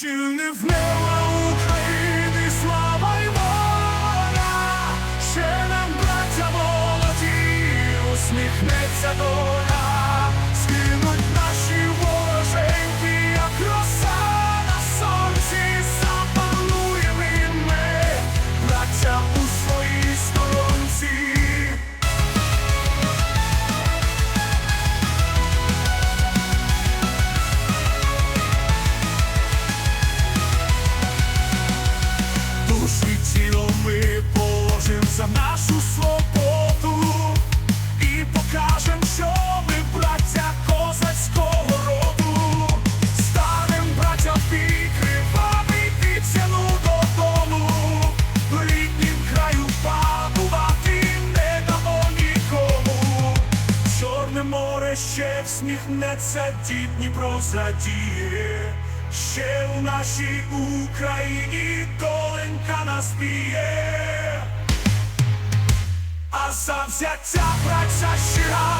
Жив нема України, слава й воля, ще нам, браття молоді, усміхнеться доля, за нашу свободу і покажем, що ми браття козацького роду. Станем браття підкривати ціну додому, ріднім краю панувати не дамо нікому. Чорне море ще всміхнеться, дід Дніпро задіє. Ще у нашій Україні доленька нас б'є. А за взяття праця ще раз